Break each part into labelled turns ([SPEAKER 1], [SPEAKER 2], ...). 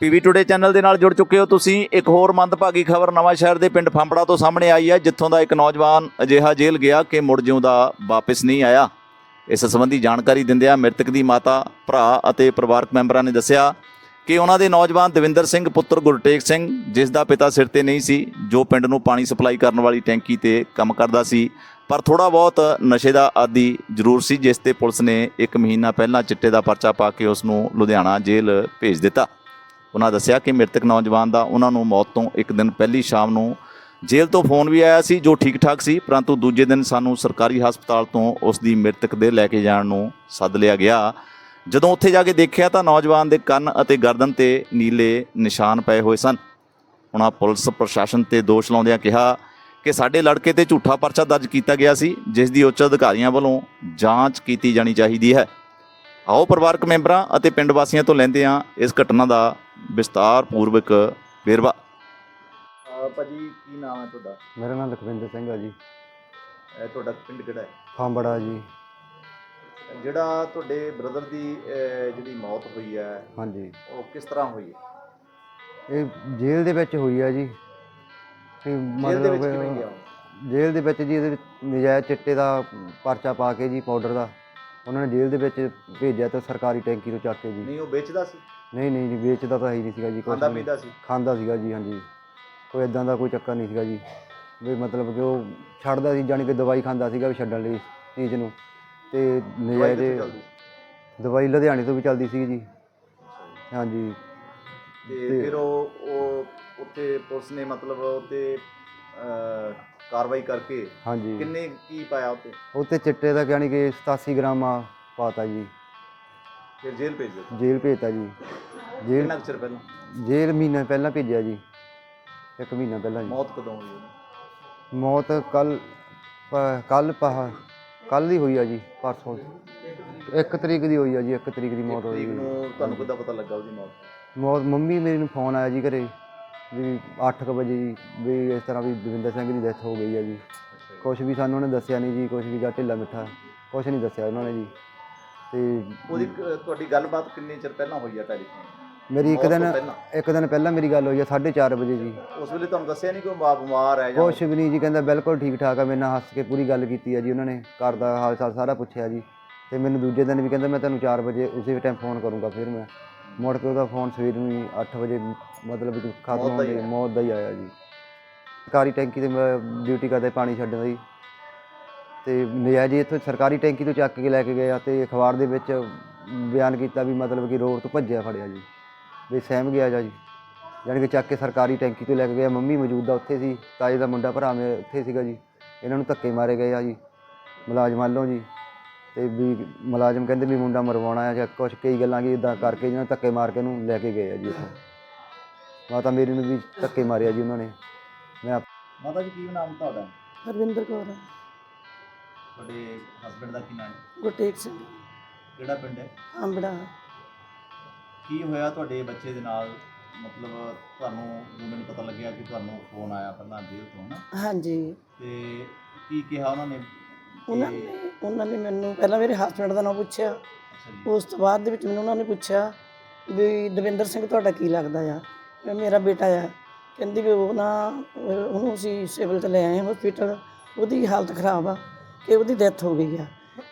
[SPEAKER 1] PV today channel ਦੇ ਨਾਲ ਜੁੜ ਚੁੱਕੇ ਹੋ ਤੁਸੀਂ। ਇੱਕ ਹੋਰ ਮੰਦਭਾਗੀ ਖਬਰ ਨਵਾਂ ਸ਼ਹਿਰ ਦੇ ਪਿੰਡ ਫੰਪੜਾ ਤੋਂ ਸਾਹਮਣੇ ਆਈ ਹੈ, ਜਿੱਥੋਂ ਦਾ ਇੱਕ ਨੌਜਵਾਨ ਅਜਿਹਾ ਜੇਲ੍ਹ ਗਿਆ ਕਿ ਮੁੜ ਜਿਉਂਦਾ ਵਾਪਸ ਨਹੀਂ ਆਇਆ। ਇਸ ਸੰਬੰਧੀ ਜਾਣਕਾਰੀ ਦਿੰਦਿਆਂ ਮ੍ਰਿਤਕ ਦੀ ਮਾਤਾ, ਭਰਾ ਅਤੇ ਪਰਿਵਾਰਕ ਮੈਂਬਰਾਂ ਨੇ ਦੱਸਿਆ ਕਿ ਉਹਨਾਂ ਦੇ ਨੌਜਵਾਨ ਦਵਿੰਦਰ ਸਿੰਘ, ਪੁੱਤਰ ਗੁਰਟੇਕ ਸਿੰਘ, ਜਿਸ ਦਾ ਪਿਤਾ ਸਿਰ ਤੇ ਨਹੀਂ ਸੀ, ਜੋ ਪਿੰਡ ਨੂੰ ਪਾਣੀ ਸਪਲਾਈ ਕਰਨ ਵਾਲੀ ਟੈਂਕੀ ਤੇ ਕੰਮ ਕਰਦਾ ਸੀ। ਪਰ ਥੋੜਾ ਬਹੁਤ ਨਸ਼ੇ ਦਾ ਆਦੀ ਜ਼ਰੂਰ ਸੀ, ਜਿਸ ਤੇ ਪੁਲਿਸ ਨੇ 1 ਮਹੀਨਾ ਪਹਿਲਾਂ ਚਿੱਟੇ ਦਾ ਪਰਚਾ ਪਾ ਕੇ ਉਸ ਨੂੰ ਲੁਧਿਆਣਾ ਜੇਲ੍ਹ ਭੇਜ ਦਿੱਤਾ। ਉਹਨਾਂ ਦੱਸਿਆ ਕਿ ਮ੍ਰਿਤਕ ਨੌਜਵਾਨ ਦਾ ਉਹਨਾਂ ਨੂੰ ਮੌਤ ਤੋਂ ਇੱਕ ਦਿਨ ਪਹਿਲੀ ਸ਼ਾਮ ਨੂੰ ਜੇਲ੍ਹ ਤੋਂ ਫੋਨ ਵੀ ਆਇਆ ਸੀ, ਜੋ ਠੀਕ ਠਾਕ ਸੀ, ਪਰੰਤੂ ਦੂਜੇ ਦਿਨ ਸਾਨੂੰ ਸਰਕਾਰੀ ਹਸਪਤਾਲ ਤੋਂ ਉਸ ਦੀ ਮ੍ਰਿਤਕ ਦੇ ਲੈ ਕੇ ਜਾਣ ਨੂੰ ਸੱਦ ਲਿਆ ਗਿਆ। ਜਦੋਂ ਉੱਥੇ ਜਾ ਕੇ ਦੇਖਿਆ ਤਾਂ ਨੌਜਵਾਨ ਦੇ ਕੰਨ ਅਤੇ ਗਰਦਨ ਤੇ ਨੀਲੇ ਨਿਸ਼ਾਨ ਪਏ ਹੋਏ ਸਨ। ਉਹਨਾਂ ਪੁਲਿਸ ਪ੍ਰਸ਼ਾਸਨ ਤੇ ਦੋਸ਼ ਲਾਉਂਦਿਆਂ ਕਿਹਾ ਕਿ ਸਾਡੇ ਲੜਕੇ ਤੇ ਝੂਠਾ ਪਰਚਾ ਦਰਜ ਕੀਤਾ ਗਿਆ ਸੀ, ਜਿਸ ਦੀ ਉੱਚ ਅਧਿਕਾਰੀਆਂ ਵੱਲੋਂ ਜਾਂਚ ਕੀਤੀ ਜਾਣੀ ਚਾਹੀਦੀ ਹੈ। ਆਓ ਪਰਿਵਾਰਕ ਮੈਂਬਰਾਂ ਅਤੇ ਪਿੰਡ ਵਾਸੀਆਂ ਤੋਂ ਲੈਂਦੇ ਹਾਂ ਇਸ ਘਟਨਾ ਦਾ ਵਿਸਤਾਰ ਪੂਰਵਕ ਵੇਰਵਾ। ਭਾਜੀ ਕੀ ਨਾਮ ਹੈ ਤੁਹਾਡਾ?
[SPEAKER 2] ਮੇਰਾ ਨਾਮ ਲਖਵਿੰਦਰ ਸਿੰਘ ਆ ਜੀ।
[SPEAKER 1] ਇਹ ਤੁਹਾਡਾ ਪਿੰਡ ਕਿਹੜਾ ਹੈ?
[SPEAKER 2] ਫਾਂਬੜਾ ਜੀ।
[SPEAKER 1] ਜਿਹੜਾ ਤੁਹਾਡੇ ਬ੍ਰਦਰ ਦੀ ਅਹ, ਜਿਹੜੀ ਮੌਤ ਹੋਈ ਹੈ
[SPEAKER 2] ਹਾਂਜੀ।
[SPEAKER 1] ਉਹ ਕਿਸ ਤਰ੍ਹਾਂ ਹੋਈ ਹੈ?
[SPEAKER 2] ਇਹ ਜੇਲ੍ਹ ਦੇ ਵਿੱਚ ਹੋਈ ਆ ਜੀ। ਤੇ
[SPEAKER 1] ਜੇਲ੍ਹ ਦੇ ਵਿੱਚ ਕਿਵੇਂ ਗਿਆ ਉਹ?
[SPEAKER 2] ਜੇਲ੍ਹ ਦੇ ਵਿੱਚ ਜੀ ਇਹਦੇ ਵਿੱਚ ਨਜਾਇਜ਼ ਚਿੱਟੇ ਦਾ ਪਰਚਾ ਪਾ ਕੇ ਜੀ ਪਾਊਡਰ ਦਾ। ਉਹਨਾਂ ਨੇ ਜੇਲ੍ਹ ਦੇ ਵਿੱਚ ਭੇਜਿਆ ਤੇ ਸਰਕਾਰੀ ਟੈਂਕੀ ਤੋਂ ਚੱਕ ਕੇ ਜੀ।
[SPEAKER 1] ਨਹੀਂ ਉਹ ਵੇਚਦਾ ਸੀ?
[SPEAKER 2] ਨਹੀਂ ਨਹੀਂ ਜੀ ਵੇਚਦਾ ਤਾਂ ਹੈ ਹੀ ਨਹੀਂ ਸੀਗਾ ਜੀ ਕੁਛ
[SPEAKER 1] ਖਾਂਦਾ
[SPEAKER 2] ਵੀ।
[SPEAKER 1] ਪੀਂਦਾ ਸੀ।
[SPEAKER 2] ਖਾਂਦਾ ਸੀਗਾ ਜੀ ਹਾਂਜੀ। ਕੋਈ ਇਦਾਂ ਦਾ ਕੋਈ ਚੱਕਰ ਨਹੀਂ ਸੀਗਾ ਜੀ। ਵੀ ਮਤਲਬ ਕਿ ਉਹ ਛੱਡਦਾ ਸੀ ਜਾਣੀ ਕਿ ਦਵਾਈ ਖਾਂਦਾ ਸੀਗਾ ਵੀ ਛੱਡਣ ਲਈ ਚੀਜ਼ ਨੂੰ। ਤੇ
[SPEAKER 1] ਦਵਾਈ
[SPEAKER 2] ਨਜਾਇਜ਼
[SPEAKER 1] ਕਿੱਥੇ ਚੱਲਦੀ? ਸੀ?
[SPEAKER 2] ਦਵਾਈ ਲੁਧਿਆਣੇ ਤੋਂ ਵੀ ਚੱਲਦੀ ਸੀ ਜੀ। ਹਾਂਜੀ।
[SPEAKER 1] ਤੇ
[SPEAKER 2] ਤੇ-
[SPEAKER 1] ਫਿਰ ਉਹ ਉਹ ਉੱਥੇ ਪੁਲਿਸ ਨੇ ਮਤਲਬ ਉੱਤੇ ਕਾਰਵਾਈ ਕਰਕੇ
[SPEAKER 2] ਹਾਂਜੀ।
[SPEAKER 1] ਕਿੰਨੇ ਕੀ ਪਾਇਆ ਉੱਤੇ
[SPEAKER 2] ਉਹ ਤੇ ਚਿੱਟੇ ਦਾ ਯਾਨੀ ਕਿ 87 ਗ੍ਰਾਮ ਆ ਪਾਤਾ ਜੀ।
[SPEAKER 1] ਫਿਰ ਜੇਲ੍ਹ ਭੇਜ ਦਿੱਤਾ।
[SPEAKER 2] ਜੇਲ੍ਹ ਭੇਜਤਾ ਜੀ। ਜੇਲ੍ਹ
[SPEAKER 1] ਕਿੰਨਾ ਕੁ ਚਿਰ ਪਹਿਲਾਂ?
[SPEAKER 2] ਜੇਲ੍ਹ ਮਹੀਨਾ ਪਹਿਲਾਂ ਭੇਜਿਆ ਜੀ। ਇੱਕ ਮਹੀਨਾ ਪਹਿਲਾਂ ਜੀ।
[SPEAKER 1] ਮੌਤ ਕਦੋਂ ਹੋਈ ਉਹਦੀ?
[SPEAKER 2] ਮੌਤ ਕੱਲ ਕੱਲ ਪਹ ਕੱਲ ਦੀ ਹੋਈ ਆ ਜੀ ਪਰਸੋਂ। ਇੱਕ ਤਰੀਕ ਦੀ ਹੋਈ ਆ ਜੀ ਇੱਕ ਤਰੀਕ ਦੀ ਮੌਤ ਹੋਈ
[SPEAKER 1] ਤਰੀਕ
[SPEAKER 2] ਜੀ।
[SPEAKER 1] ਨੂੰ ਤੁਹਾਨੂੰ ਕਿੱਦਾਂ ਪਤਾ ਲੱਗਾ ਉਹਦੀ ਮੌਤ?
[SPEAKER 2] ਮੌਤ ਮੰਮੀ ਮੇਰੀ ਨੂੰ ਫੋਨ ਆਇਆ ਜੀ ਘਰੇ ਵੀ 8:00 ਵਜੇ ਜੀ ਵੀ ਇਸ ਤਰ੍ਹਾਂ ਵੀ ਦਵਿੰਦਰ ਸਿੰਘ ਦੀ ਡੈਥ ਹੋ ਗਈ ਆ ਜੀ। ਕੁਝ ਵੀ ਸਾਨੂੰ ਉਹਨੇ ਦੱਸਿਆ ਨਹੀਂ ਜੀ ਕੁਝ ਵੀ ਜਾਂ ਢਿੱਲਾ ਮਿੱਠਾ ਕੁਝ ਨਹੀਂ ਦੱਸਿਆ ਉਹਨਾਂ ਨੇ ਜੀ। ਤੇ
[SPEAKER 1] ਉਹਦੀ ਕ- ਤੁਹਾਡੀ ਗੱਲਬਾਤ ਕਿੰਨੇ ਚਿਰ ਪਹਿਲਾਂ ਹੋਈ ਆ ਟੈਲੀਫੋਨ
[SPEAKER 2] ਮੇਰੀ ਇੱਕ
[SPEAKER 1] ਤੋਂ
[SPEAKER 2] ਦਿਨ
[SPEAKER 1] ਪਹਿਲਾਂ?
[SPEAKER 2] ਇੱਕ ਦਿਨ ਪਹਿਲਾਂ ਮੇਰੀ ਗੱਲ ਹੋਈ ਆ 4:30 ਵਜੇ ਜੀ।
[SPEAKER 1] ਉਸ ਵੇਲੇ ਤੁਹਾਨੂੰ ਦੱਸਿਆ ਨਹੀਂ ਕੋਈ ਮਾਂ ਬਿਮਾਰ ਹੈ ਜਾਂ
[SPEAKER 2] ਕੁਛ ਵੀ ਨਹੀਂ ਜੀ ਕਹਿੰਦਾ ਬਿਲਕੁਲ ਠੀਕ ਠਾਕ ਆ ਮੇਰੇ ਨਾਲ ਹੱਸ ਕੇ ਪੂਰੀ ਗੱਲ ਕੀਤੀ ਆ ਜੀ ਉਹਨਾਂ ਨੇ ਘਰ ਦਾ ਹਾਲ ਚਾਲ ਸਾਰਾ ਪੁੱਛਿਆ ਜੀ। ਤੇ ਮੈਨੂੰ ਦੂਜੇ ਦਿਨ ਵੀ ਕਹਿੰਦਾ ਮੈਂ ਤੁਹਾਨੂੰ 4 ਵਜੇ ਉਸੇ ਟਾਈਮ ਫੋਨ ਕਰੂੰਗਾ ਫਿਰ ਮੈਂ। ਮੁੜ ਕੇ ਉਹਦਾ ਫੋਨ ਸਵੇਰ ਨੂੰ ਹੀ 8 ਵਜੇ ਮਤਲਬ ਕਿ ਖਤਮ
[SPEAKER 1] ਮੌਤ ਦਾ
[SPEAKER 2] ਹੋਣ
[SPEAKER 1] ਹੀ
[SPEAKER 2] ਦੇ
[SPEAKER 1] ਆਇਆ।
[SPEAKER 2] ਮੌਤ ਦਾ ਹੀ ਆਇਆ ਜੀ। ਸਰਕਾਰੀ ਟੈਂਕੀ ਤੇ ਮੈਂ ਡਿਊਟੀ ਕਰਦੇ ਪਾਣੀ ਛੱਡਦਾ ਜੀ। ਤੇ ਨਜਾਇਜ਼ ਇੱਥੋਂ ਸਰਕਾਰੀ ਟੈਂਕੀ ਤੋਂ ਚੱਕ ਕੇ ਲੈ ਕੇ ਗਏ ਆ ਤੇ ਅਖਬਾਰ ਦੇ ਵਿੱਚ ਬਿਆਨ ਕੀਤਾ ਵੀ ਮਤਲਬ ਕਿ ਰੋਡ ਤੋਂ ਭੱਜਿਆ ਫੜਿਆ ਜੀ ਵੀ ਸਹਿਮ ਗਿਆ ਜਾ ਜੀ। ਯਾਨੀ ਕਿ ਚੱਕ ਕੇ ਸਰਕਾਰੀ ਟੈਂਕੀ ਤੋਂ ਲੈ ਕੇ ਗਏ ਆ। ਮੰਮੀ ਮੌਜੂਦਾ ਉੱਥੇ ਸੀ ਤਾਏ ਦਾ ਮੁੰਡਾ ਭਰਾ ਮੇ ਉੱਥੇ ਸੀਗਾ ਜੀ। ਇਹਨਾਂ ਨੂੰ ਧੱਕੇ ਮਾਰੇ ਗਏ ਆ ਜੀ ਮੁਲਾਜ਼ਮਾਂ ਵੱਲੋਂ ਜੀ। ਤੇ ਵੀ ਮੁਲਾਜ਼ਮ ਕਹਿੰਦੇ ਵੀ ਮੁੰਡਾ ਮਰਵਾਉਣਾ ਆ ਜਾਂ ਕੁਛ ਕਈ ਗੱਲਾਂ ਕੀ ਇਦਾਂ ਕਰਕੇ ਜਿਹਨਾਂ ਧੱਕੇ ਮਾਰ ਕੇ ਉਹਨੂੰ ਲੈ ਕੇ ਗਏ ਆ ਜੀ ਇੱਥੋਂ। ਮਾਤਾ ਮੇਰੀ ਨੂੰ ਵੀ ਧੱਕੇ ਮਾਰਿਆ ਜੀ ਉਹਨਾਂ ਨੇ। ਮੈਂ ਆਪ-
[SPEAKER 1] ਮਾਤਾ ਜੀ ਕੀ ਨਾਮ ਤੁਹਾਡਾ?
[SPEAKER 3] ਹਰਵਿੰਦਰ ਕੌਰ
[SPEAKER 1] ਤੁਹਾਡੇ ਹਸਬੰਡ ਦਾ ਕੀ ਨਾਮ ਹੈ?
[SPEAKER 3] ਗੁਰਟੇਕ ਸਿੰਘ।
[SPEAKER 1] ਕਿਹੜਾ ਪਿੰਡ ਹੈ?
[SPEAKER 3] ਆਂਬੜਾ
[SPEAKER 1] ਕੀ ਹੋਇਆ ਤੁਹਾਡੇ ਬੱਚੇ ਦੇ ਨਾਲ? ਮਤਲਬ ਤੁਹਾਨੂੰ ਮੈਨੂੰ ਪਤਾ ਲੱਗਿਆ ਕਿ ਤੁਹਾਨੂੰ ਫੋਨ ਆਇਆ ਪਹਿਲਾਂ ਜੇਲ੍ਹ ਤੋਂ ਨਾ
[SPEAKER 3] ਹਾਂਜੀ।
[SPEAKER 1] ਤੇ ਕੀ ਕਿਹਾ ਉਹਨਾਂ ਨੇ?
[SPEAKER 3] ਉਹਨਾਂ ਨੇ ਉਹਨਾਂ ਨੇ ਮੈਨੂੰ ਪਹਿਲਾਂ ਮੇਰੇ ਹਸਬੰਡ ਦਾ ਨਾਮ ਪੁੱਛਿਆ।
[SPEAKER 1] ਅੱਛਾ ਜੀ।
[SPEAKER 3] ਉਸ ਤੋਂ ਬਾਅਦ ਦੇ ਵਿੱਚ ਮੈਨੂੰ ਉਹਨਾਂ ਨੇ ਪੁੱਛਿਆ ਵੀ ਦਵਿੰਦਰ ਸਿੰਘ ਤੁਹਾਡਾ ਕੀ ਲੱਗਦਾ ਆ? ਮੈਂ ਮੇਰਾ ਬੇਟਾ ਆ। ਕਹਿੰਦੀ ਵੀ ਉਹ ਨਾ ਉਹ- ਉਹਨੂੰ ਅਸੀਂ ਸਿਵਲ ਤੇ ਲੈ ਆਏ ਹਸਪੀਟਲ ਉਹਦੀ ਹਾਲਤ ਖਰਾਬ ਆ। ਕਿ ਉਹਦੀ ਡੈਥ ਹੋ ਗਈ ਆ।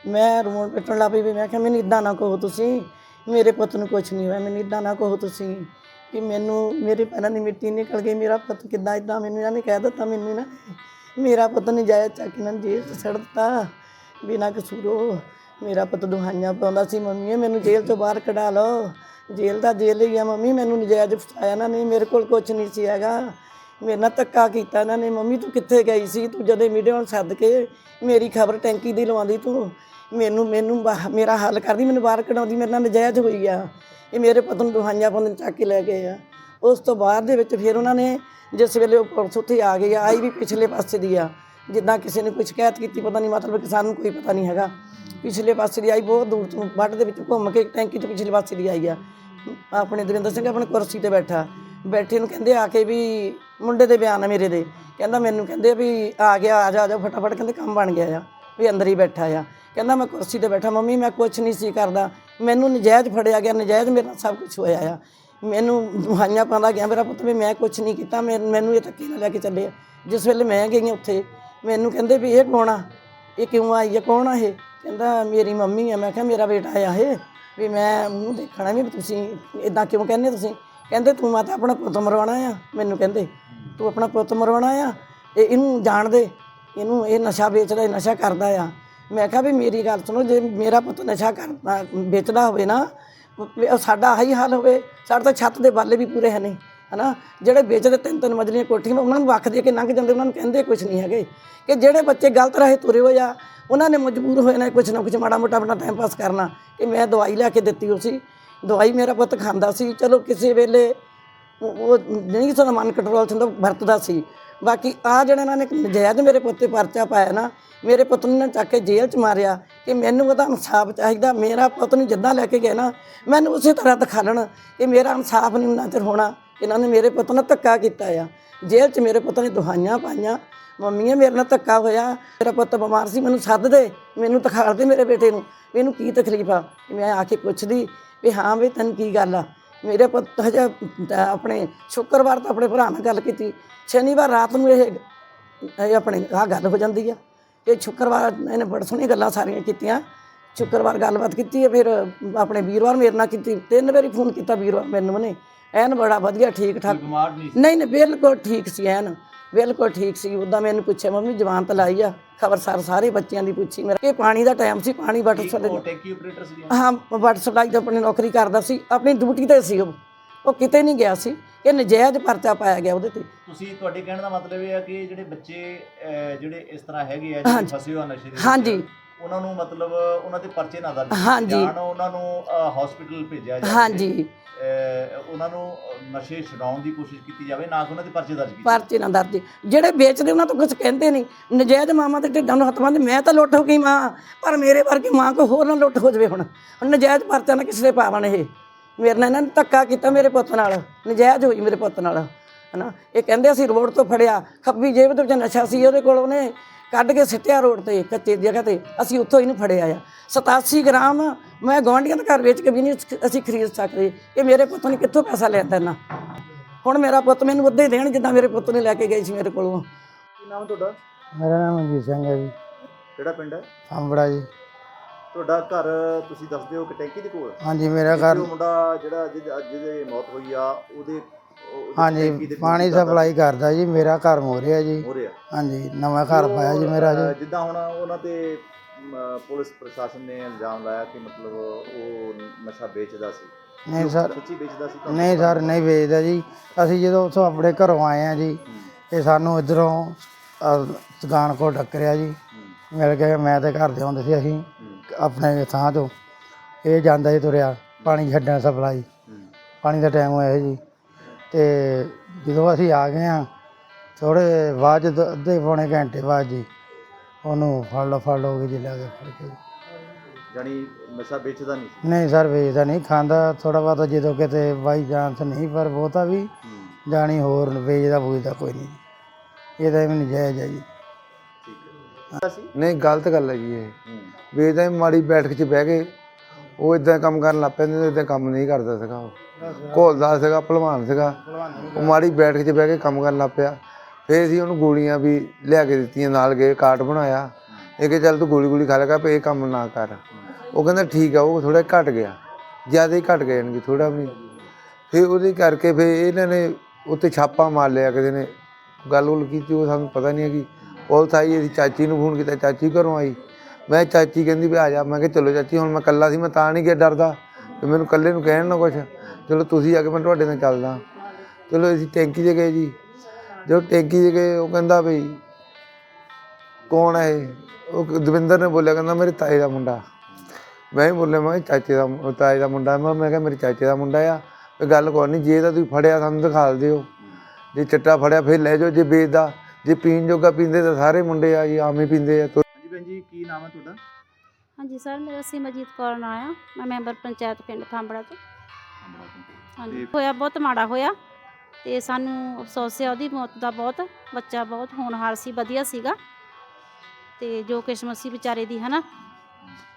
[SPEAKER 3] ਮੈਂ ਰੋਣ ਪਿੱਟਣ ਲੱਗ ਪਈ ਵੀ ਮੈਂ ਕਿਹਾ, ਮੈਨੂੰ ਇਦਾਂ ਨਾ ਕਹੋ ਤੁਸੀਂ। ਮੇਰੇ ਪੁੱਤ ਨੂੰ ਕੁਝ ਨਹੀਂ ਹੋਇਆ। ਮੈਨੂੰ ਇਦਾਂ ਨਾ ਕਹੋ ਤੁਸੀਂ ਕਿ ਮੈਨੂੰ, ਮੇਰੇ ਪੈਰਾਂ ਦੀ ਮਿੱਟੀ ਨਿਕਲ ਗਈ। ਮੇਰਾ ਪੁੱਤ ਕਿੱਦਾਂ ਇਦਾਂ ਮੈਨੂੰ ਇਹਨਾਂ ਨੇ ਕਹਿ ਦਿੱਤਾ ਮੈਨੂੰ ਨਾ। ਮੇਰਾ ਪੁੱਤ ਨਜਾਇਜ਼ ਚੱਕ ਇਹਨਾਂ ਨੇ ਜੇਲ੍ਹ 'ਚ ਸੜ ਦਿੱਤਾ। ਬਿਨਾਂ ਕਸੂਰੋਂ ਮੇਰਾ ਪੁੱਤ ਦੁਹਾਈਆਂ ਪਾਉਂਦਾ ਸੀ। ਮੰਮੀ, ਮੈਨੂੰ ਜੇਲ੍ਹ ਤੋਂ ਬਾਹਰ ਕਢਾ ਲਓ। ਜੇਲ੍ਹ ਦਾ ਜੇਲ੍ਹ ਹੀ ਆ ਮੰਮੀ। ਮੈਨੂੰ ਨਜਾਇਜ਼ ਫਸਾਇਆ ਇਹਨਾਂ ਨੇ। ਮੇਰੇ ਕੋਲ ਕੁਝ ਨਹੀਂ ਸੀ ਹੈਗਾ। ਮੇਰੇ ਨਾਲ ਧੱਕਾ ਕੀਤਾ ਇਹਨਾਂ ਨੇ, ਮੰਮੀ ਤੂੰ ਕਿੱਥੇ ਗਈ ਸੀ? ਤੂੰ ਜਦੇ ਮੀਡੀਆ ਨੂੰ ਸੱਦ ਕੇ ਮੇਰੀ ਖਬਰ ਟੈਂਕੀ ਦੀ ਲਵਾਉਂਦੀ ਤੂੰ। ਮੈਨੂੰ ਮੈਨੂੰ ਬਾਹ- ਮੇਰਾ ਹੱਲ ਕਰਦੀ, ਮੈਨੂੰ ਬਾਹਰ ਕਢਾਉਂਦੀ, ਮੇਰੇ ਨਾਲ ਨਜਾਇਜ਼ ਹੋਈ ਆ। ਇਹ ਮੇਰੇ ਪੁੱਤ ਨੂੰ ਦੁਹਾਈਆਂ ਪਾਉਂਦੇ ਨੂੰ ਚੱਕ ਕੇ ਲੈ ਗਏ ਆ। ਉਸ ਤੋਂ ਬਾਅਦ ਦੇ ਵਿੱਚ ਫਿਰ ਉਹਨਾਂ ਨੇ ਜਿਸ ਵੇਲੇ ਉਹ ਪੁਲਿਸ ਉੱਥੇ ਆ ਗਈ ਆ, ਆਈ ਵੀ ਪਿਛਲੇ ਪਾਸੇ ਦੀ ਆ। ਜਿੱਦਾਂ ਕਿਸੇ ਨੇ ਕੋਈ ਸ਼ਿਕਾਇਤ ਕੀਤੀ, ਪਤਾ ਨਹੀਂ ਮਤਲਬ ਕਿ ਸਾਨੂੰ ਕੋਈ ਪਤਾ ਨਹੀਂ ਹੈਗਾ। ਪਿਛਲੇ ਪਾਸੇ ਦੀ ਆਈ, ਬਹੁਤ ਦੂਰ ਤੋਂ ਵੱਡ ਦੇ ਵਿੱਚ ਘੁੰਮ ਕੇ ਟੈਂਕੀ ਤੋਂ ਪਿਛਲੇ ਪਾਸੇ ਦੀ ਆਈ ਆ। ਆਪਣੇ ਦਵਿੰਦਰ ਸਿੰਘ ਆਪਣੀ ਕੁਰਸੀ ਤੇ ਬੈਠਾ। ਬੈਠੇ ਨੂੰ ਕਹਿੰਦੇ ਆ ਕੇ ਵੀ ਮੁੰਡੇ ਦੇ ਬਿਆਨ ਆ ਮੇਰੇ ਦੇ। ਕਹਿੰਦਾ ਮੈਨੂੰ ਕਹਿੰਦੇ ਵੀ ਆ ਗਿਆ, ਆ ਜਾ ਆ ਜਾ, ਫਟਾਫਟ ਕਹਿੰਦੇ ਕੰਮ ਬਣ ਗਿਆ ਆ, ਵੀ ਅੰਦਰ ਹੀ ਬੈਠਾ ਆ। ਕਹਿੰਦਾ ਮੈਂ ਕੁਰਸੀ ਤੇ ਬੈਠਾ, ਮੰਮੀ ਮੈਂ ਕੁਝ ਨਹੀਂ ਸੀ ਕਰਦਾ। ਮੈਨੂੰ ਨਜਾਇਜ਼ ਫੜਿਆ ਗਿਆ, ਨਜਾਇਜ਼ ਮੇਰੇ ਨਾਲ ਸਭ ਕੁਝ ਹੋਇਆ ਆ। ਮੈਨੂੰ ਦੁਹਾਈਆਂ ਪਾਉਂਦਾ ਗਿਆ, ਮੇਰਾ ਪੁੱਤ ਵੀ ਮੈਂ ਕੁਝ ਨਹੀਂ ਕੀਤਾ, ਮੈਂ- ਮੈਨੂੰ ਇਹ ਧੱਕੇ ਨਾਲ ਲੈ ਕੇ ਚੱਲੇ ਜਿਸ ਵੇਲੇ ਮੈਂ ਗਈ ਉੱਥੇ, ਮੈਨੂੰ ਕਹਿੰਦੇ ਵੀ ਇਹ ਕੌਣ ਆ? ਇਹ ਕਿਉਂ ਆਈ ਹੈ ਕੌਣ ਆ ਇਹ? ਕਹਿੰਦਾ ਮੇਰੀ ਮੰਮੀ ਆ, ਮੈਂ ਕਿਹਾ ਮੇਰਾ ਬੇਟਾ ਆ ਇਹ, ਵੀ ਮੈਂ ਮੂੰਹ ਦੇਖਣਾ ਵੀ ਤੁਸੀਂ ਇਦਾਂ ਕਿਉਂ ਕਹਿੰਦੇ ਤੁਸੀਂ? ਕਹਿੰਦੇ ਤੂੰ ਮਾਤਾ ਆਪਣਾ ਪੁੱਤ ਮਰਵਾਉਣਾ ਆ। ਮੈਨੂੰ ਕਹਿੰਦੇ, ਤੂੰ ਆਪਣਾ ਪੁੱਤ ਮਰਵਾਉਣਾ ਆ। ਇਹ ਇਹਨੂੰ ਜਾਣ ਦੇ। ਇਹਨੂੰ ਇਹ ਨਸ਼ਾ ਵੇਚਦਾ, ਇਹ ਨਸ਼ਾ ਕਰਦਾ ਆ। ਮੈਂ ਕਿਹਾ ਵੀ ਮੇਰੀ ਗੱਲ ਸੁਣੋ, ਜੇ ਮੇਰਾ ਪੁੱਤ ਨਸ਼ਾ ਕਰਦਾ, ਵੇਚਦਾ ਹੋਵੇ ਨਾ ਸਾਡਾ ਆਹੀ ਹਾਲ ਹੋਵੇ। ਸਾਡੇ ਤਾਂ ਛੱਤ ਦੇ ਬਾਲੇ ਵੀ ਪੂਰੇ ਹੈ ਨਹੀਂ, ਹਨਾ? ਜਿਹੜੇ ਵੇਚਦੇ ਤਿੰਨ ਤਿੰਨ ਮਜ਼ਲੀਆਂ ਕੋਠੀਆਂ, ਉਹਨਾਂ ਨੂੰ ਵੱਖ ਦੇ ਕੇ ਲੰਘ ਜਾਂਦੇ, ਉਹਨਾਂ ਨੂੰ ਕਹਿੰਦੇ ਕੁਝ ਨਹੀਂ ਹੈਗੇ। ਕਿ ਜਿਹੜੇ ਬੱਚੇ ਗਲਤ ਰਾਹੇ ਤੁਰੇ ਹੋਏ ਆ, ਉਹਨਾਂ ਨੇ ਮਜਬੂਰ ਹੋਏ ਨੇ ਕੁਝ ਨਾ ਕੁਝ ਮਾੜਾ ਮੋਟਾ ਆਪਣਾ ਟਾਈਮ ਪਾਸ ਕਰਨਾ। ਕਿ ਮੈਂ ਦਵਾਈ ਲੈ ਕੇ ਦਿੱਤੀ ਉਹ ਦਵਾਈ ਮੇਰਾ ਪੁੱਤ ਖਾਂਦਾ ਸੀ, ਚਲੋ ਕਿਸੇ ਵੇਲੇ ਉਹ ਉਹ ਨਹੀਂ ਸੋਨਾ ਮਨ ਕੰਟਰੋਲ ਚ ਹੁੰਦਾ ਵਰਤਦਾ ਸੀ। ਬਾਕੀ ਆ ਜਿਹੜਾ ਇਹਨਾਂ ਨੇ ਨਜਾਇਜ਼ ਮੇਰੇ ਪੁੱਤ ਤੇ ਪਰਚਾ ਪਾਇਆ ਨਾ, ਮੇਰੇ ਪੁੱਤ ਨੂੰ ਇਹਨਾਂ ਚੱਕ ਕੇ ਜੇਲ੍ਹ ਚ ਮਾਰਿਆ ਕਿ ਮੈਨੂੰ ਉਹਦਾ ਇਨਸਾਫ ਚਾਹੀਦਾ, ਮੇਰਾ ਪੁੱਤ ਨੂੰ ਜਿੱਦਾਂ ਲੈ ਕੇ ਗਏ ਨਾ, ਮੈਨੂੰ ਉਸੇ ਤਰ੍ਹਾਂ ਦਿਖਾਲਣ ਕਿ ਮੇਰਾ ਇਨਸਾਫ ਨਹੀਂ ਉਹਨਾਂ ਚਿਰ ਹੋਣਾ ਇਹਨਾਂ ਨੇ ਮੇਰੇ ਪੁੱਤ ਨਾਲ ਧੱਕਾ ਕੀਤਾ ਆ। ਜੇਲ੍ਹ ਚ ਮੇਰੇ ਪੁੱਤ ਨੇ ਦੁਹਾਈਆਂ ਪਾਈਆਂ ਮੰਮੀਆਂ ਮੇਰੇ ਨਾਲ ਧੱਕਾ ਹੋਇਆ, ਮੇਰਾ ਪੁੱਤ ਬਿਮਾਰ ਸੀ, ਮੈਨੂੰ ਸੱਦ ਦੇ, ਮੈਨੂੰ ਦਿਖਾ ਦੇ ਮੇਰੇ ਬੇਟੇ ਨੂੰ ਵੀ ਇਹਨੂੰ ਕੀ ਤਕਲੀਫ ਆ? ਮੈਂ ਆ ਕੇ ਪੁੱਛਦੀ ਵੀ ਹਾਂ ਵੀ ਤੈਨੂੰ ਕੀ ਗੱਲ ਆ? ਮੇਰੇ ਪੁੱਤ ਹਜੇ ਆਪਣੇ ਸ਼ੁੱਕਰਵਾਰ ਤਾਂ ਆਪਣੇ ਭਰਾ ਨਾਲ ਗੱਲ ਕੀਤੀ। ਸ਼ਨੀਵਾਰ ਰਾਤ ਨੂੰ ਇਹ ਇਹ ਆਪਣੇ ਆ ਗੱਲ ਹੋ ਜਾਂਦੀ ਆ। ਕਿ ਸ਼ੁੱਕਰਵਾਰ ਇਹਨੇ ਬੜ ਸੋਹਣੀਆਂ ਗੱਲਾਂ ਸਾਰੀਆਂ ਕੀਤੀਆਂ। ਸ਼ੁੱਕਰਵਾਰ ਗੱਲਬਾਤ ਕੀਤੀ ਹੈ ਫਿਰ ਆਪਣੇ ਵੀਰਵਾਰ ਮੇਰੇ ਨਾਲ ਕੀਤੀ। ਤਿੰਨ ਵਾਰੀ ਫੋਨ ਕੀਤਾ ਵੀਰਵਾਰ ਮੈਨੂੰ ਉਹਨੇ। ਐਨ ਬੜਾ ਵਧੀਆ ਠੀਕ ਠਾਕ
[SPEAKER 1] ਨਹੀਂ
[SPEAKER 3] ਨਹੀਂ ਬਿਲਕੁਲ ਠੀਕ ਸੀ ਐਨ। ਬਿਲਕੁਲ ਠੀਕ ਸੀ। ਉਦਾਂ ਮੈਨੂੰ ਪੁੱਛਿਆ ਮੰਮੀ ਜਵਾਨ ਤਾਂ ਲਾਈ ਆ। ਖਬਰਸਾਰ ਸਾਰੇ ਬੱਚਿਆਂ ਦੀ ਪੁੱਛੀ ਮੇਰਾ। ਕਿ ਪਾਣੀ ਦਾ ਟਾਈਮ ਸੀ ਪਾਣੀ ਵਾਟਰ ਸਪਲਾਈ
[SPEAKER 1] ਟੈਂਕੀ ਆਪਰੇਟਰ ਸੀ
[SPEAKER 3] ਹਾਂ ਵਾਟਰ ਸਪਲਾਈ ਦਾ ਆਪਣੀ ਨੌਕਰੀ ਕਰਦਾ ਸੀ ਆਪਣੀ ਡਿਊਟੀ ਤੇ ਸੀ ਉਹ। ਉਹ ਕਿਤੇ ਨਹੀਂ ਗਿਆ ਸੀ। ਇਹ ਨਜਾਇਜ਼ ਪਰਚਾ ਪਾਇਆ ਗਿਆ ਉਹਦੇ ਤੇ।
[SPEAKER 1] ਤੁਸੀਂ ਤੁਹਾਡੇ ਕਹਿਣ ਦਾ ਮਤਲਬ ਇਹ ਹੈ ਕਿ ਜਿਹੜੇ ਬੱਚੇ ਜਿਹੜੇ ਇਸ ਤਰ੍ਹਾਂ ਹੈਗੇ ਆ ਜਿਹੜੇ ਫਸੇ ਹੋਏ ਆ ਨਸ਼ੇ ਦੇ
[SPEAKER 3] ਹਾਂਜੀ।
[SPEAKER 1] ਉਹਨਾਂ ਨੂੰ ਮਤਲਬ ਉਹਨਾਂ ਤੇ ਪਰਚੇ ਨਾ ਦਰਜ
[SPEAKER 3] ਹਾਂਜੀ।
[SPEAKER 1] ਉਹਨਾਂ ਨੂੰ ਹਸਪੀਟਲ ਭੇਜਿਆ ਜਾਵੇ।
[SPEAKER 3] ਹਾਂਜੀ।
[SPEAKER 1] ਉਹਨਾਂ ਨੂੰ ਨਸ਼ੇ ਛਡਾਉਣ ਦੀ ਕੋਸ਼ਿਸ਼ ਕੀਤੀ ਜਾਵੇ, ਨਾ ਕਿ ਉਹਨਾਂ ਦੇ ਪਰਚੇ ਦਰਜ ਕੀਤੇ
[SPEAKER 3] ਪਰਚੇ ਨਾ ਦਰਜ। ਜਿਹੜੇ ਵੇਚਦੇ ਉਹਨਾਂ ਤੋਂ ਕੁਝ ਕਹਿੰਦੇ ਨਹੀਂ। ਨਜਾਇਜ਼ ਮਾਮਾ ਦੇ ਢਿੱਡਾਂ ਨੂੰ ਹੱਥ ਬੰਨ੍ਹਦੇ, ਮੈਂ ਤਾਂ ਲੁੱਟ ਹੋ ਗਈ ਮਾਂ, ਪਰ ਮੇਰੇ ਵਰਗੀ ਮਾਂ ਕੋਈ ਹੋਰ ਨਾ ਲੁੱਟ ਹੋ ਜਾਵੇ ਹੁਣ। ਹੁਣ ਨਜਾਇਜ਼ ਪਰਚਾ ਨਾ ਕਿਸੇ ਦੇ ਪਾਵਣ ਇਹ। ਮੇਰੇ ਨਾਲ ਇਹਨਾਂ ਨੇ ਧੱਕਾ ਕੀਤਾ ਮੇਰੇ ਪੁੱਤ ਨਾਲ। ਨਜਾਇਜ਼ ਹੋਈ ਮੇਰੇ ਪੁੱਤ ਨਾਲ, ਹਨਾ। ਇਹ ਕਹਿੰਦੇ ਅਸੀਂ ਰੋਡ ਤੋਂ ਫੜਿਆ, ਖੱਬੀ ਜੇਬ ਦੇ ਵਿੱਚ ਨਸ਼ਾ ਸੀ ਉਹਦੇ ਕੋਲ ਉਹਨੇ। ਕੱਢ ਕੇ ਸਿੱਟਿਆ ਰੋਡ ਤੇ ਕੱਚੇ ਜਗ੍ਹਾ ਤੇ। ਅਸੀਂ ਉੱਥੋਂ ਇਹਨੂੰ ਫੜਿਆ ਆ। 87 ਗ੍ਰਾਮ ਮੈਂ ਗਵਾਂਢੀਆਂ ਦੇ ਘਰ ਵੇਚ ਕੇ ਵੀ ਨਹੀਂ ਅਸੀਂ ਖਰੀਦ ਸਕਦੇ। ਇਹ ਮੇਰੇ ਪੁੱਤ ਨੇ ਕਿੱਥੋਂ ਪੈਸਾ ਲਿਆ ਤੈਨਾਂ ਹੁਣ ਮੇਰਾ ਪੁੱਤ ਮੈਨੂੰ ਉੱਦਾਂ ਹੀ ਦੇਣ ਜਿੱਦਾਂ ਮੇਰੇ ਪੁੱਤ ਨੇ ਲੈ ਕੇ ਗਏ ਸੀ ਮੇਰੇ ਕੋਲੋਂ।
[SPEAKER 1] ਕੀ ਨਾਮ ਤੁਹਾਡਾ?
[SPEAKER 4] ਮੇਰਾ ਨਾਮ ਮਨਜੀਤ ਸਿੰਘ ਹੈ ਜੀ।
[SPEAKER 1] ਕਿਹੜਾ ਪਿੰਡ ਹੈ?
[SPEAKER 4] ਸਾਂਬੜਾ ਜੀ।
[SPEAKER 1] ਤੁਹਾਡਾ ਘਰ ਤੁਸੀਂ ਦੱਸਦੇ ਹੋ ਕਿ ਟੈਂਕੀ ਦੇ ਕੋਲ?
[SPEAKER 4] ਹਾਂਜੀ ਮੇਰਾ ਘਰ
[SPEAKER 1] ਉਹ ਮੁੰਡਾ ਜਿਹੜਾ ਜਿਹਦੇ ਅੱਜ ਜਿਹਦੇ ਮੌਤ ਹੋਈ ਆ ਉਹਦੇ
[SPEAKER 4] ਹਾਂਜੀ ਪਾਣੀ ਸਪਲਾਈ ਕਰਦਾ ਜੀ ਮੇਰਾ ਘਰ ਜੀ।
[SPEAKER 1] ਹੋ ਰਿਹਾ।
[SPEAKER 4] ਹਾਂਜੀ ਨਵਾਂ ਘਰ ਪਾਇਆ ਜੀ ਮੇਰਾ ਜੀ।
[SPEAKER 1] ਜਿੱਦਾਂ ਹੁਣ ਉਹਨਾਂ ਤੇ ਪੁਲਿਸ ਪ੍ਰਸ਼ਾਸਨ ਨੇ ਇਲਜ਼ਾਮ ਲਾਇਆ ਕਿ ਮਤਲਬ ਉਹ ਨਸ਼ਾ ਵੇਚਦਾ ਸੀ।
[SPEAKER 4] ਨਹੀਂ ਸਰ
[SPEAKER 1] ਸੱਚੀ ਵੇਚਦਾ ਸੀ
[SPEAKER 4] ਨਹੀਂ ਸਰ ਨਹੀਂ ਵੇਚਦਾ ਜੀ। ਅਸੀਂ ਜਦੋਂ ਉੱਥੋਂ ਆਪਣੇ ਘਰੋਂ ਆਏ ਆ ਜੀ ਇਹ ਸਾਨੂੰ ਇਧਰੋਂ ਦੁਕਾਨ ਕੋਲ ਟੱਕਰਿਆ ਜੀ। ਮਿਲ ਕੇ ਮੈਂ ਤੇ ਘਰ ਦੇ ਹੁੰਦੇ ਸੀ ਅਸੀਂ ਆਪਣੇ ਥਾਂ ਤੋਂ। ਇਹ ਜਾਂਦਾ ਜੀ ਤੁਰਿਆ ਪਾਣੀ ਛੱਡਣ ਸਪਲਾਈ। ਪਾਣੀ ਦਾ ਟਾਈਮ ਹੋਇਆ ਜੀ। ਤੇ ਜਦੋਂ ਅਸੀਂ ਆ ਗਏ ਆ ਥੋੜੇ ਬਾਅਦ ਅੱਧੇ ਪੌਣੇ ਘੰਟੇ ਬਾਅਦ ਜੀ ਉਹਨੂੰ ਫੜ ਲਓ ਫੜ ਲਓ ਜੀ ਲੈ ਕੇ ਫੜ ਕੇ।
[SPEAKER 1] ਜਾਨੀ ਨਸ਼ਾ ਵੇਚਦਾ ਨਹੀਂ
[SPEAKER 4] ਨਹੀਂ ਸਰ ਵੇਚਦਾ ਨਹੀਂ ਖਾਂਦਾ ਥੋੜਾ ਬਹੁਤਾ ਜਦੋਂ ਕਿਤੇ ਬਾਈ ਚਾਂਸ ਨਹੀਂ ਪਰ ਬਹੁਤਾ ਵੀ ਜਾਣੀ ਹੋਰ ਵੇਚਦਾ ਬੂਝਦਾ ਕੋਈ ਨਹੀਂ। ਇਹ ਤਾਂ ਐਵੇਂ ਨਜਾਇਜ਼ ਹੈ ਜੀ।
[SPEAKER 1] ਠੀਕ ਹੈ।
[SPEAKER 5] ਨਹੀਂ ਗਲਤ ਗੱਲ ਹੈ ਜੀ ਇਹ।
[SPEAKER 1] ਹੂੰ।
[SPEAKER 5] ਵੀ ਇਦਾਂ ਮਾੜੀ ਬੈਠਕ 'ਚ ਬਹਿ ਕੇ ਉਹ ਇਦਾਂ ਕੰਮ ਕਰਨ ਲੱਗ ਪੈਂਦੇ ਇਦਾਂ ਕੰਮ ਨਹੀਂ ਕਰਦਾ ਸੀਗਾ ਉਹ। ਘੋਲਦਾ ਸੀਗਾ, ਭਲਵਾਨ ਸੀਗਾ। ਉਹ ਮਾੜੀ ਬੈਠਕ 'ਚ ਬਹਿ ਕੇ ਕੰਮ ਕਰਨ ਲੱਗ ਪਿਆ। ਫੇਰ ਅਸੀਂ ਉਹਨੂੰ ਗੋਲੀਆਂ ਵੀ ਲਿਆ ਕੇ ਦਿੱਤੀਆਂ, ਨਾਲ ਗਏ, ਕਾਰਡ ਬਣਾਇਆ। ਇਹ ਕਿ ਚੱਲ ਤੂੰ ਗੋਲੀ ਗੋਲੀ ਖਾ ਲੇਗਾ ਪੇ ਇਹ ਕੰਮ ਨਾ ਕਰ। ਉਹ ਕਹਿੰਦਾ ਠੀਕ ਆ, ਉਹ ਥੋੜਾ ਘਟ ਗਿਆ। ਜ਼ਿਆਦਾ ਹੀ ਘਟ ਗਿਆ ਯਾਨੀ ਥੋੜਾ ਵੀ। ਨਹੀਂ ਫੇਰ ਉਹਦੇ ਕਰਕੇ ਫੇਰ ਇਹਨਾਂ ਨੇ ਉੱਤੇ ਛਾਪਾ ਮਾਰ ਲਿਆ ਕਿਸੇ ਨੇ। ਗੱਲ ਗੁੱਲ ਕੀਤੀ, ਉਹ ਸਾਨੂੰ ਪਤਾ ਨਹੀਂ ਹੈਗੀ। ਪੁਲਿਸ ਆਈ ਅਸੀਂ ਚਾਚੀ ਨੂੰ ਫੋਨ ਕੀਤਾ, ਚਾਚੀ ਘਰੋਂ ਆਈ। ਮੈਂ ਚਾਚੀ ਕਹਿੰਦੀ ਵੀ ਆ ਜਾ। ਮੈਂ ਕਿਹਾ ਚਲੋ ਚਾਚੀ, ਹੁਣ ਮੈਂ ਇਕੱਲਾ ਸੀ, ਮੈਂ ਤਾਂ ਨਹੀਂ ਗਿਆ ਡਰਦਾ ਤੇ ਮੈਨੂੰ ਇਕੱਲੇ ਨੂੰ ਕਹਿਣ ਨਾ ਕੁਛ। ਚਲੋ ਤੁਸੀਂ ਆ ਕੇ ਮੈਂ ਤੁਹਾਡੇ ਨਾਲ ਚੱਲਦਾ। ਚਲੋ ਅਸੀਂ ਟੈਂਕੀ 'ਤੇ ਗਏ ਜੀ। ਜਦੋਂ ਟੈਂਕੀ 'ਤੇ ਗਏ, ਉਹ ਕਹਿੰਦਾ ਵੀ ਕੌਣ ਹੈ ਇਹ? ਉਹ ਦਵਿੰਦਰ ਨੇ ਬੋਲਿਆ, ਕਹਿੰਦਾ ਮੇਰੇ ਤਾਏ ਦਾ ਮੁੰਡਾ। ਮੈਂ ਹੀ ਬੋਲਿਆ, ਮੈਂ ਕਿਹਾ ਚਾਚੇ ਦਾ ਤਾਏ ਦਾ ਮੁੰਡਾ। ਮੈਂ ਮੈਂ ਕਿਹਾ ਮੇਰੇ ਚਾਚੇ ਦਾ ਮੁੰਡਾ ਆ। ਤੇ ਗੱਲ ਕੋਈ ਨਹੀਂ ਜੇ ਤਾਂ ਤੁਸੀਂ ਫੜਿਆ ਸਾਨੂੰ ਦਿਖਾ ਦਿਓ। ਜੇ ਚਿੱਟਾ ਫੜਿਆ, ਫਿਰ ਲੈ ਜਾਓ। ਜੇ ਵੇਚਦਾ, ਜੇ ਪੀਣ ਜੋਗਾ ਪੀਂਦੇ ਤਾਂ ਸਾਰੇ ਮੁੰਡੇ ਆ ਜੀ, ਆਮ ਹੀ ਪੀਂਦੇ ਆ।
[SPEAKER 1] ਨਾਮ ਹੈ ਤੁਹਾਡਾ?
[SPEAKER 6] ਹਾਂਜੀ ਸਰ ਮੇਰਾ ਸਿਮਰਜੀਤ ਕੌਰ ਨਾਂ ਆ। ਮੈਂ ਮੈਂਬਰ ਪੰਚਾਇਤ ਪਿੰਡ ਥਾਂਬੜਾ ਤੋਂ। ਹਾਂਜੀ ਹੋਇਆ ਬਹੁਤ ਮਾੜਾ ਹੋਇਆ ਤੇ ਸਾਨੂੰ ਅਫਸੋਸ ਹੈ ਉਹਦੀ ਮੌਤ ਦਾ ਬਹੁਤ ਬੱਚਾ ਬਹੁਤ ਹੋਣਹਾਰ ਸੀ ਵਧੀਆ ਸੀਗਾ। ਤੇ ਜੋ ਕਿਸਮਤ ਸੀ ਵਿਚਾਰੇ ਦੀ ਹਨਾ?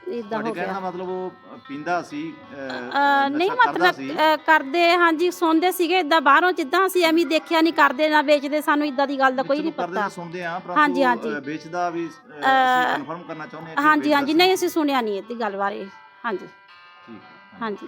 [SPEAKER 6] ਇਦਾਂ
[SPEAKER 1] ਤੁਹਾਡੇ
[SPEAKER 6] ਹੋ
[SPEAKER 1] ਕਹਿਣ
[SPEAKER 6] ਗਿਆ
[SPEAKER 1] ਦਾ ਮਤਲਬ ਉਹ ਪੀਂਦਾ ਸੀ
[SPEAKER 6] ਨਹੀਂ
[SPEAKER 1] ਨਸ਼ਾ ਕਰਦਾ
[SPEAKER 6] ਮਤਲਬ
[SPEAKER 1] ਸੀ।
[SPEAKER 6] ਕਰਦੇ ਹਾਂਜੀ ਸੁਣਦੇ ਸੀਗੇ ਇਦਾਂ ਬਾਹਰੋਂ ਜਿੱਦਾਂ ਅਸੀਂ ਐਵੇਂ ਦੇਖਿਆ ਨਹੀਂ ਕਰਦੇ ਨਾ ਵੇਚਦੇ ਸਾਨੂੰ ਇਦਾਂ ਦੀ ਗੱਲ ਦਾ ਕੋਈ
[SPEAKER 1] ਚਲੋ
[SPEAKER 6] ਨਹੀਂ
[SPEAKER 1] ਕਰਦੇ
[SPEAKER 6] ਪਤਾ
[SPEAKER 1] ਤਾਂ ਸੁਣਦੇ ਆ ਪਰੰਤੂ
[SPEAKER 6] ਹਾਂਜੀ, ਹਾਂਜੀ।
[SPEAKER 1] ਵੇਚਦਾ ਵੀ ਅਸੀਂ ਕਨਫਰਮ ਕਰਨਾ ਚਾਹੁੰਦੇ ਹਾਂ ਕਿ
[SPEAKER 6] ਹਾਂਜੀ
[SPEAKER 1] ਵੇਚਦਾ
[SPEAKER 6] ਹਾਂਜੀ
[SPEAKER 1] ਸੀ।
[SPEAKER 6] ਨਹੀਂ ਅਸੀਂ ਸੁਣਿਆ ਨਹੀਂ ਇਹਦੀ ਗੱਲ ਬਾਰੇ ਹਾਂਜੀ
[SPEAKER 1] ਠੀਕ ਹੈ
[SPEAKER 6] ਹਾਂਜੀ